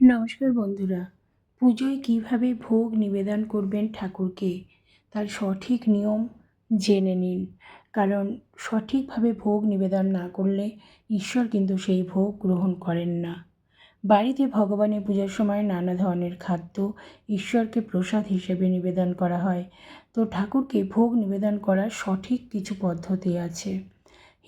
নমস্কার বন্ধুরা, পুজোয় কীভাবে ভোগ নিবেদন করবেন ঠাকুরকে? তার সঠিক নিয়ম জেনে নিন। কারণ সঠিকভাবে ভোগ নিবেদন না করলে ঈশ্বর কিন্তু সেই ভোগ গ্রহণ করেন না। বাড়িতে ভগবানের পূজার সময় নানা ধরনের খাদ্য ঈশ্বরকে প্রসাদ হিসেবে নিবেদন করা হয়। তো ঠাকুরকে ভোগ নিবেদন করার সঠিক কিছু পদ্ধতি আছে।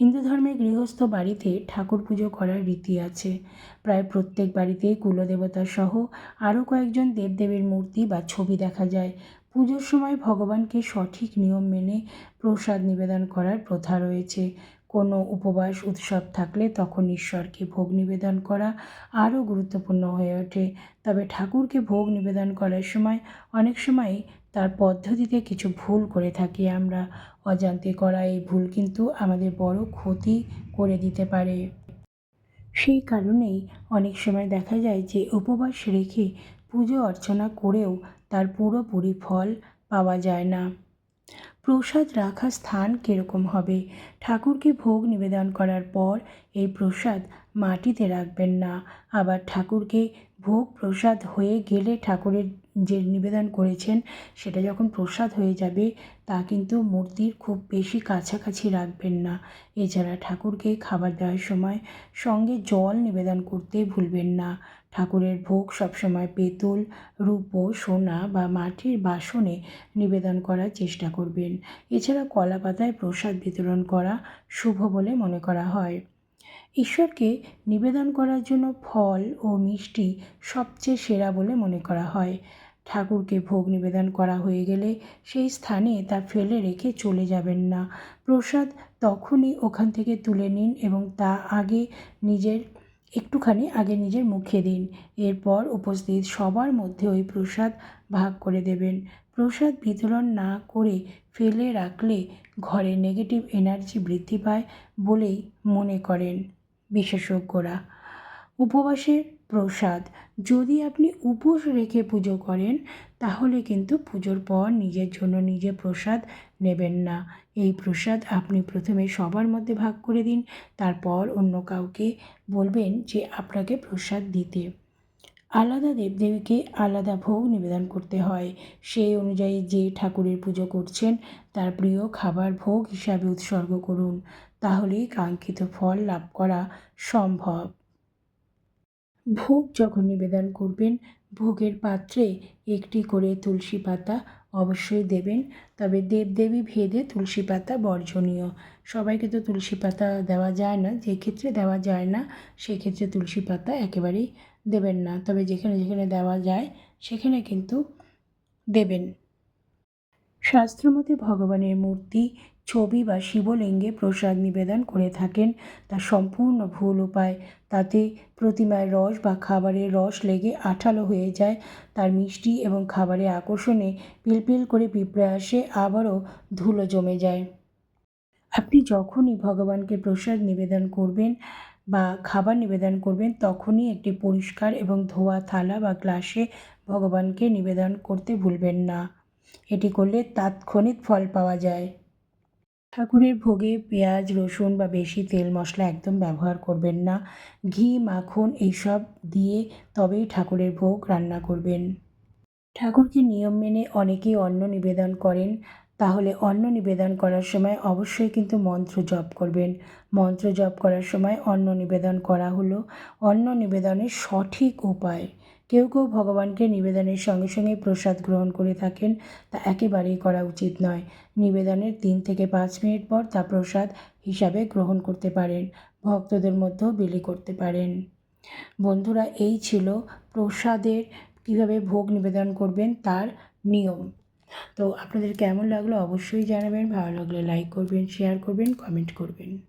হিন্দু ধর্মের গৃহস্থ বাড়িতে ঠাকুর পুজো করার রীতি আছে। প্রায় প্রত্যেক বাড়িতেই কুলদেবতা সহ আরও কয়েকজন দেবদেবীর মূর্তি বা ছবি দেখা যায়। পুজোর সময় ভগবানকে সঠিক নিয়ম মেনে প্রসাদ নিবেদন করার প্রথা রয়েছে। কোনো উপবাস উৎসব থাকলে তখন ঈশ্বরকে ভোগ নিবেদন করা আরও গুরুত্বপূর্ণ হয়ে ওঠে। তবে ঠাকুরকে ভোগ নিবেদন করার সময় অনেক সময় তার পদ্ধতিতে কিছু ভুল করে থাকি আমরা। অজান্তে করা এই ভুল কিন্তু আমাদের বড় ক্ষতি করে দিতে পারে। সেই কারণেই অনেক সময় দেখা যায় যে উপবাস রেখে পুজো অর্চনা করেও তার পুরোপুরি ফল পাওয়া যায় না। প্রসাদ রাখার স্থান কীরকম হবে? ঠাকুরকে ভোগ নিবেদন করার পর এই প্রসাদ মাটিতে রাখবেন না। আবার ঠাকুরকে ভোগ প্রসাদ হয়ে গেলে ঠাকুরের যে নিবেদন করেছেন, সেটা যখন প্রসাদ হয়ে যাবে, তা কিন্তু মূর্তির খুব বেশি কাছাকাছি রাখবেন না। এছাড়া ঠাকুরকে খাবার দেওয়ার সময় সঙ্গে জল নিবেদন করতে ভুলবেন না। ঠাকুরের ভোগ সবসময় পেতল, রূপো সোনা বা মাটির বাসনে নিবেদন করার চেষ্টা করবেন। এছাড়া কলা পাতায় প্রসাদ বিতরণ করা শুভ বলে মনে করা হয়। ঈশ্বরকে নিবেদন করার জন্য ফল ও মিষ্টি সবচেয়ে সেরা বলে মনে করা হয়। ঠাকুরকে ভোগ নিবেদন করা হয়ে গেলে সেই স্থানে তা ফেলে রেখে চলে যাবেন না। প্রসাদ তখনই ওখান থেকে তুলে নিন এবং তা আগে নিজের একটুখানি আগে নিজের মুখে দিন। এরপর উপস্থিত সবার মধ্যে ওই প্রসাদ ভাগ করে দেবেন। প্রসাদ বিতরণ না করে ফেলে রাখলে ঘরে নেগেটিভ এনার্জি বৃদ্ধি পায় বলেই মনে করেন বিশেষজ্ঞরা। উপবাসের প্রসাদ। যদি আপনি উপোস রেখে পুজো করেন, তাহলে কিন্তু পুজোর পর নিজের জন্য নিজে প্রসাদ নেবেন না। এই প্রসাদ আপনি প্রথমে সবার মধ্যে ভাগ করে দিন, তারপর অন্য কাউকে বলবেন যে আপনাকে প্রসাদ দিতে। আলাদা দেবদেবীকে আলাদা ভোগ নিবেদন করতে হয়। সেই অনুযায়ী যে ঠাকুরের পুজো করছেন, তার প্রিয় খাবার ভোগ হিসাবে উৎসর্গ করুন। তাহলেই কাঙ্ক্ষিত ফল লাভ করা সম্ভব। ভোগ যখন নিবেদন করবেন, ভোগের পাত্রে একটি করে তুলসী পাতা অবশ্যই দেবেন। তবে দেবদেবী ভেদে তুলসী পাতা বর্জনীয়। সবাইকে তো তুলসী পাতা দেওয়া যায় না, যে ক্ষেত্রে দেওয়া যায় না সেক্ষেত্রে তুলসী পাতা একেবারেই দেবেন না। তবে যেখানে যেখানে দেওয়া যায়, সেখানে কিন্তু দেবেন। শাস্ত্রমতে ভগবানের মূর্তি ছবি বা শিবলিঙ্গে প্রসাদ নিবেদন করে থাকেন। তা সম্পূর্ণ ভুল উপায়, তাতে প্রতিমার রস বা খাবারের রস লেগে আঠালো হয়ে যায়। তার মিষ্টি এবং খাবারের আকর্ষণে পিলপিল করে পিঁপড়ে আসে, আবারও ধুলো জমে যায়। আপনি যখনই ভগবানকে প্রসাদ নিবেদন করবেন বা খাবার নিবেদন করবেন, তখনই একটি পরিষ্কার এবং ধোয়া থালা বা গ্লাসে ভগবানকে নিবেদন করতে ভুলবেন না। এটি করলে তাৎক্ষণিক ফল পাওয়া যায়। ঠাকুরের ভোগে পেঁয়াজ, রসুন বা বেশি তেল মশলা একদম ব্যবহার করবেন না। ঘি, মাখন এইসব দিয়ে তবেই ঠাকুরের ভোগ রান্না করবেন। ঠাকুরকে নিয়ম মেনে অনেকেই অন্ন নিবেদন করেন। তাহলে অন্ন নিবেদন করার সময় অবশ্যই কিন্তু মন্ত্র জপ করবেন। মন্ত্র জপ করার সময় অন্ন নিবেদন করা হলো। অন্ন নিবেদনের সঠিক উপায় কেউ কেউ ভগবানকে নিবেদনের সঙ্গে সঙ্গে প্রসাদ গ্রহণ করে থাকেন, তা একেবারেই করা উচিত নয়। নিবেদনের তিন থেকে পাঁচ মিনিট পর তা প্রসাদ হিসাবে গ্রহণ করতে পারেন, ভক্তদের মধ্যেও বিলি করতে পারেন। বন্ধুরা, এই ছিল প্রসাদের কীভাবে ভোগ নিবেদন করবেন তার নিয়ম। তো আপনাদের কেমন লাগল অবশ্যই জানাবেন, ভালো লাগলে লাইক করবেন শেয়ার করবেন কমেন্ট করবেন।